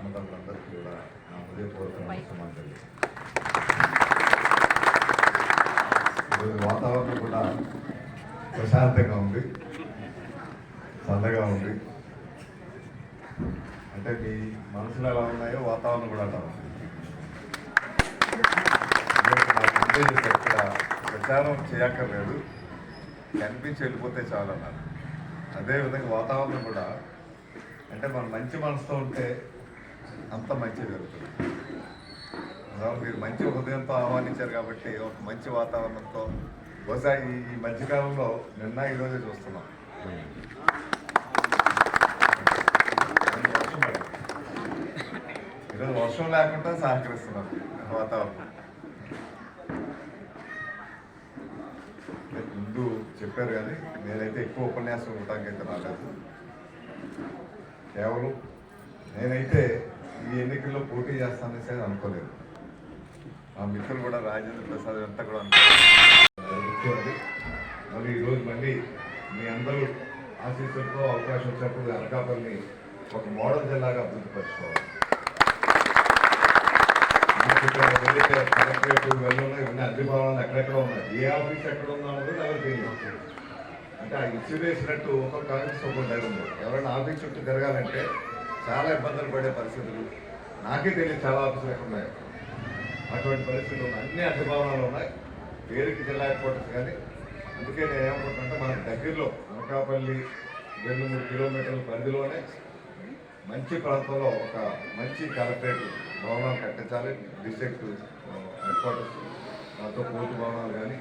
అన్నదమ్ములందరికీ కూడా నా హృదయపూర్వక నమస్కారం ఈరోజు వాతావరణం కూడా ప్రశాంతంగా ఉంది. చల్లగా ఉంది. అంటే మీ మనసులో ఎలా ఉన్నాయో వాతావరణం కూడా అలా ఉంది. ప్రచారం చేయక్కర్లేదు. కనిపించి వెళ్ళిపోతే చాలు అన్నారు. అదేవిధంగా వాతావరణం కూడా అంటే మనం మంచి మనసుతో ఉంటే అంత మంచి జరుగుతుంది. మీరు మంచి హృదయంతో ఆహ్వానించారు కాబట్టి ఒక మంచి వాతావరణంతో బహుశా ఈ ఈ మధ్యకాలంలో నిన్న ఈరోజే చూస్తున్నాం. ఈరోజు వర్షం లేకుండా సహకరిస్తున్నాం వాతావరణం. ముందు చెప్పారు కానీ నేనైతే ఎక్కువ ఉపన్యాసం ఉండటానికైతే రాలేదు. కేవలం నేనైతే ఈ ఎన్నికల్లో పోటీ చేస్తాననేసి అనుకోలేదు. మా మిత్రులు కూడా రాజేంద్ర ప్రసాద్ అంతా కూడా అనుకోవాలి మరి ఈరోజు మళ్ళీ మీ అందరూ ఆశీస్సులతో అవకాశం వచ్చినప్పుడు అనకాపల్లి ఒక మోడల్ జిల్లాగా అభివృద్ధిపరచుకోవాలి కలెక్టరేట్ వెల్లుల్లో ఇవన్నీ అన్ని భవనాలు ఎక్కడెక్కడ ఉన్నాయి ఏ ఆఫీస్ ఎక్కడ ఉందో అన్నది ఎవరు తెలియదు అంటే ఆ ఇష్యూ వేసినట్టు ఒక్కొక్క ఆఫీస్ ఒక్కొక్క దగ్గర ఉంది ఎవరైనా ఆఫీస్ చుట్టూ తిరగాలంటే చాలా ఇబ్బందులు పడే పరిస్థితులు. నాకే తెలియదు చాలా ఆఫీసులు ఎక్కడ అటువంటి పరిస్థితులు అన్ని అన్ని భవనాలు ఉన్నాయి. పేరుకి జిల్లా హెడ్ కానీ. అందుకే నేను ఏమనుకుంటున్నా మన దగ్గరలో అనకాపల్లి రెండు మూడు కిలోమీటర్ల పరిధిలోనే మంచి ప్రాంతంలో ఒక మంచి కలెక్టరేట్ భవనాలు కట్టించాలి. డిస్ట్రిక్ట్ హెడ్ క్వార్టర్స్ దాంతో కోర్టు భవనాలు కానీ.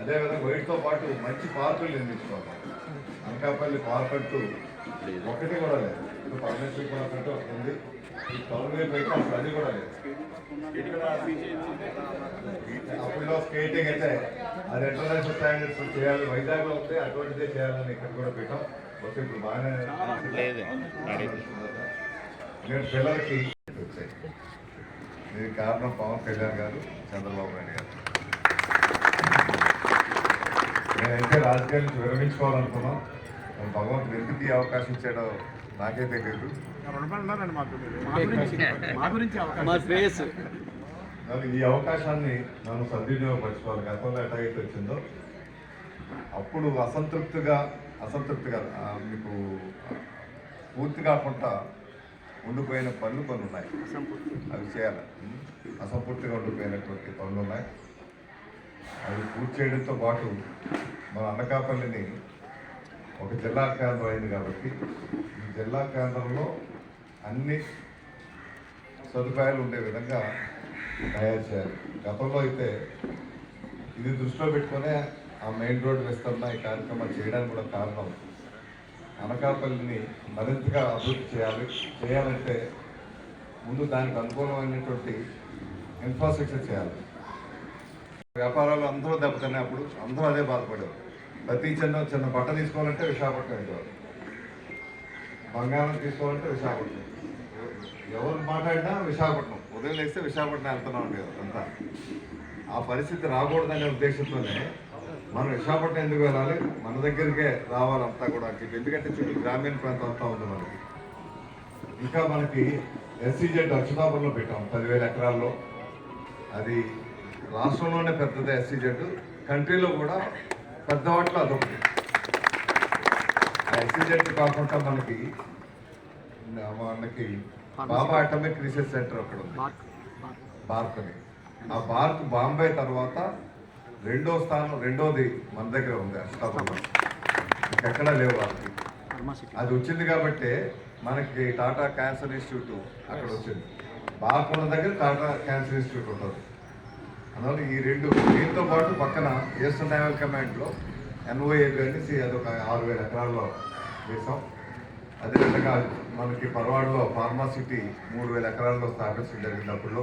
అదేవిధంగా వీటితో పాటు మంచి పార్కులు నిర్మించుకోవాలి. అనకాపల్లి పార్క్ అంటూ ఒకటి కూడా లేదు. ఇప్పుడు పర్మనెంట్ ఒకటి ఉంది ఈ వైపు అయితే అసలు అది కూడా లేదు. అప్పుడులో స్కేటింగ్ అయితే అది ఇంటర్నేషనల్ స్టాండర్డ్స్ చేయాలి. వైజాగ్లో ఉంటే అటువంటిదే చేయాలని ఇక్కడ కూడా పెట్టాం. బట్ ఇప్పుడు బాగానే. నేను పిల్లలకి వచ్చాయి. దీనికి కారణం పవన్ కళ్యాణ్ గారు చంద్రబాబు నాయుడు గారు. నేనైతే రాజకీయాల నుంచి విరమించుకోవాలనుకున్నాం. భగవంతుడు ఎందుకు ఈ అవకాశం ఇచ్చాడో నాకే తెలియదు. రుణపడినారండి మాకు. మీరు. మా గురించి మా గురించి అవకాశం మా ఫేస్ మరి ఈ అవకాశాన్ని మనం సద్వినియోగపరచుకోవాలి. గతంలో ఎట్లాగైతే వచ్చిందో అప్పుడు అసంతృప్తిగా అసంతృప్తిగా మీకు పూర్తి కాకుండా ఉండిపోయిన పనులు కొన్ని ఉన్నాయి. అవి చేయాలి? అసంపూర్తిగా ఉండిపోయినటువంటి పనులు ఉన్నాయి. అవి పూర్తి చేయడంతో పాటు మన అనకాపల్లిని ఒక జిల్లా కేంద్రం అయింది కాబట్టి ఈ జిల్లా కేంద్రంలో అన్ని సదుపాయాలు ఉండే విధంగా తయారు చేయాలి. గతంలో అయితే ఇది దృష్టిలో పెట్టుకునే ఆ మెయిన్ రోడ్ విస్తరణ ఈ కార్యక్రమాలు చేయడానికి కూడా కారణం అనకాపల్లిని మరింతగా అభివృద్ధి చేయాలి. చేయాలంటే ముందు దానికి అనుకూలమైనటువంటి ఇన్ఫ్రాస్ట్రక్చర్ చేయాలి. వ్యాపారాలు అందరూ దెబ్బతిన్నప్పుడు అందరూ అదే బాధపడేవారు. ప్రతి చిన్న చిన్న బట్ట తీసుకోవాలంటే విశాఖపట్నం వెళ్ళేవారు బంగారం తీసుకోవాలంటే విశాఖపట్నం. ఎవరు మాట్లాడినా విశాఖపట్నం. ఉదయం లేస్తే విశాఖపట్నం వెళ్తున్నాం ఉండేది అంతా. ఆ పరిస్థితి రాకూడదనే ఉద్దేశంతోనే మనం విశాఖపట్నం ఎందుకు వెళ్ళాలి? మన దగ్గరికే రావాలంతా కూడా అని చెప్పి ఎందుకంటే చుట్టూ గ్రామీణ ప్రాంతం అంతా ఉంది మనకి. ఇంకా మనకి ఎస్సీజెడ్ అక్షతాపురంలో పెట్టాం పదివేల ఎకరాల్లో. అది రాష్ట్రంలోనే పెద్దది ఎస్సీజెడ్. కంట్రీలో కూడా పెద్ద వాటిలో అదొకటి ఎస్సీజెడ్ కాకుండా మనకి మనకి బాబా అటమిక్ రీసెర్చ్ సెంటర్ అక్కడ ఉంది. భారత్ అని. ఆ భారత్ బాంబే తర్వాత రెండో స్థానం రెండోది మన దగ్గర ఉంది అష్టాపురంలో ఇంకెక్కడా లేవు వాళ్ళకి. ఫార్మాసిటీ అది వచ్చింది కాబట్టి మనకి టాటా క్యాన్సర్ ఇన్స్టిట్యూట్ అక్కడ వచ్చింది. బాగున్న దగ్గర టాటా క్యాన్సర్ ఇన్స్టిట్యూట్ ఉంటుంది. అందువల్ల ఈ రెండు దీంతో పాటు పక్కన ఈస్టర్న్ నేవల్ కమాండ్లో ఎన్ఓఏబి అది అదొక ఆరు వేల ఎకరాల్లో వేసాం అదేవిధంగా మనకి పర్వాడలో ఫార్మాసిటీ మూడు వేల ఎకరాల్లో స్థాపించడం జరిగినప్పుడు